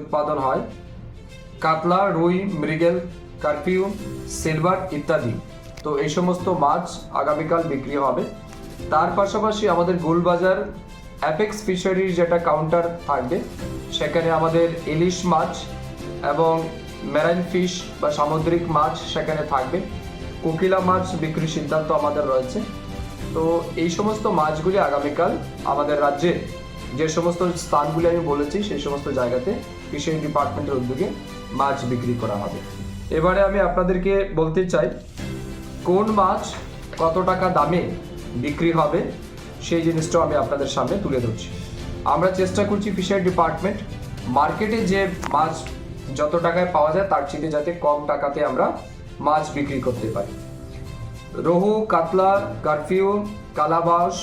উৎপাদন হয়। কাতলা, রুই, মৃগেল, কারফিউ, সিলভার ইত্যাদি। তো এই সমস্ত মাছ আগামীকাল বিক্রি হবে। তার পাশাপাশি আমাদের গোলবাজার অ্যাপেক্স ফিশারির যেটা কাউন্টার থাকবে, সেখানে আমাদের ইলিশ মাছ এবং মেরাইন ফিশ বা সামুদ্রিক মাছ সেখানে থাকবে। কোকিলা মাছ বিক্রির সিদ্ধান্ত আমাদের রয়েছে। তো এই সমস্ত মাছগুলি আগামীকাল আমাদের রাজ্যে যে সমস্ত স্থানগুলি আমি বলেছি, সেই সমস্ত জায়গাতে ফিশারি ডিপার্টমেন্টের উদ্যোগে মাছ বিক্রি করা হবে। এবারে আমি আপনাদেরকে বলতে চাই, কোন মাছ কত টাকা দামে বিক্রি হবে সেই জিনিসটাও আমি আপনাদের সামনে তুলে ধরছি। আমরা চেষ্টা করছি ফিশারি ডিপার্টমেন্ট মার্কেটে যে মাছ যত টাকায় পাওয়া যায় তার চেয়ে যাতে কম টাকাতে আমরা মাছ বিক্রি করতে পারি। রোহু, কাতলা, কারফিউ কালাবাস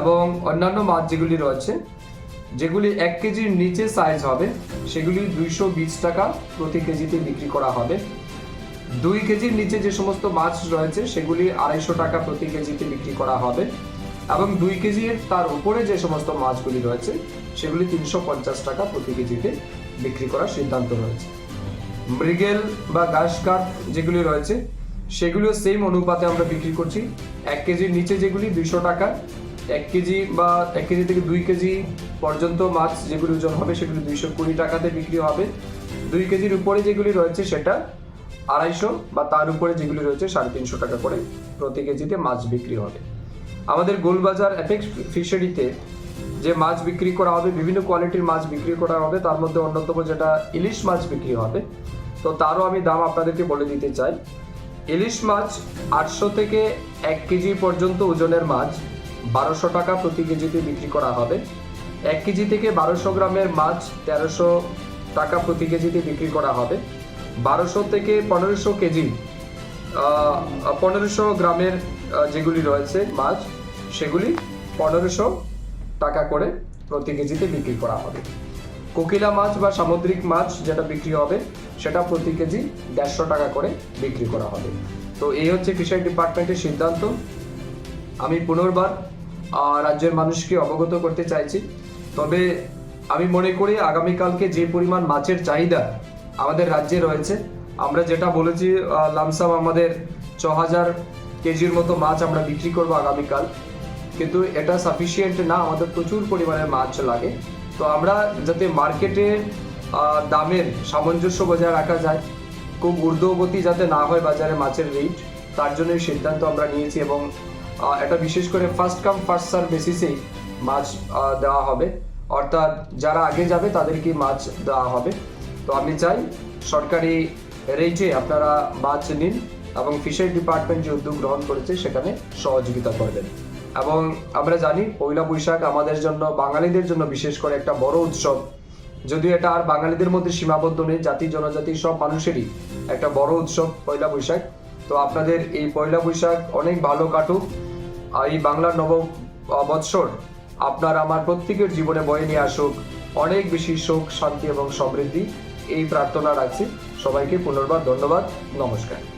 এবং অন্যান্য মাছ যেগুলি রয়েছে যেগুলি এক কেজির নিচে সাইজ হবে, সেগুলি দুইশো বিশ টাকা প্রতি কেজিতে বিক্রি করা হবে। দুই কেজির নিচে যে সমস্ত মাছ রয়েছে, সেগুলি আড়াইশো টাকা প্রতি কেজিতে বিক্রি করা হবে এবং দুই কেজির তার উপরে যে সমস্ত মাছগুলি রয়েছে, সেগুলি তিনশো পঞ্চাশ টাকা প্রতি কেজিতে বিক্রি করার সিদ্ধান্ত রয়েছে। মৃগেল বা ঘাস কাঠ যেগুলি রয়েছে, সেগুলিও সেম অনুপাতে আমরা বিক্রি করছি। এক কেজির নিচে যেগুলি দুইশো টাকা, এক কেজি বা এক কেজি থেকে দুই কেজি পর্যন্ত মাছ যেগুলি ওজন হবে সেগুলি দুইশো কুড়ি টাকাতে বিক্রি হবে। দুই কেজির উপরে যেগুলি রয়েছে সেটা আড়াইশো বা তার উপরে যেগুলি রয়েছে সাড়ে তিনশো টাকা করে প্রতি কেজিতে মাছ বিক্রি হবে। আমাদের গোলবাজার অ্যাপেক্স ফিশারিতে যে মাছ বিক্রি করা হবে, বিভিন্ন কোয়ালিটির মাছ বিক্রি করা হবে, তার মধ্যে অন্যতম যেটা ইলিশ মাছ বিক্রি হবে, তো তারও আমি দাম আপনাদেরকে বলে দিতে চাই। ইলিশ মাছ আটশো থেকে এক কেজি পর্যন্ত ওজনের মাছ বারোশো টাকা প্রতি কেজিতে বিক্রি করা হবে। এক কেজি থেকে বারোশো গ্রামের মাছ তেরোশো টাকা প্রতি কেজিতে বিক্রি করা হবে। বারোশো থেকে পনেরোশো কেজি পনেরোশো গ্রামের যেগুলি রয়েছে মাছ, সেগুলি পনেরোশো টাকা করে প্রতি কেজিতে বিক্রি করা হবে। কোকিলা মাছ বা সামুদ্রিক মাছ যেটা বিক্রি হবে, সেটা প্রতি কেজি দেড়শো টাকা করে বিক্রি করা হবে। তো এই হচ্ছে ফিশারি ডিপার্টমেন্টের সিদ্ধান্ত। আমি পুনর্বার রাজ্যের মানুষকে অবগত করতে চাইছি। তবে আমি মনে করি আগামীকালকে যে পরিমাণ মাছের চাহিদা আমাদের রাজ্যে রয়েছে, আমরা যেটা বলেছি লামসাম আমাদের ছ হাজার কেজির মতো মাছ আমরা বিক্রি করব আগামীকাল। কিন্তু এটা সাফিসিয়েন্ট না, আমাদের প্রচুর পরিমাণে মাছ লাগে। তো আমরা যাতে মার্কেটে দামের সামঞ্জস্য বজায় রাখা যায়, খুব ঊর্ধ্বগতি যাতে না হয় বাজারে মাছের রেট তার জন্য সিদ্ধান্ত আমরা নিয়েছি এবং এটা বিশেষ করে ফার্স্ট কাম ফার্স্ট সার বেসিসেই মাছ দেওয়া হবে। অর্থাৎ যারা আগে যাবে, তাদেরকে মাছ দেওয়া হবে। তো আমি চাই সরকারি রেটে আপনারা মাছ নিন এবং ফিশারি ডিপার্টমেন্ট যে উদ্যোগ গ্রহণ করেছে, সেখানে সহযোগিতা করবেন এবং আমরা জানি পয়লা বৈশাখ আমাদের জন্য, বাঙালিদের জন্য বিশেষ করে একটা বড় উৎসব। যদিও এটা আর বাঙালিদের মধ্যে সীমাবদ্ধ নেই, জাতি, জনজাতি, সব মানুষেরই একটা বড় উৎসব পয়লা বৈশাখ। তো আপনাদের এই পয়লা বৈশাখ অনেক ভালো কাটুক। আর এই বাংলার নব বৎসর আপনার, আমার প্রত্যেকের জীবনে বয়ে নিয়ে আসুক। অনেক বেশি সুখ, শান্তি এবং সমৃদ্ধি। এই প্রার্থনা রাখছি। সবাইকে পুনর্বার ধন্যবাদ। নমস্কার।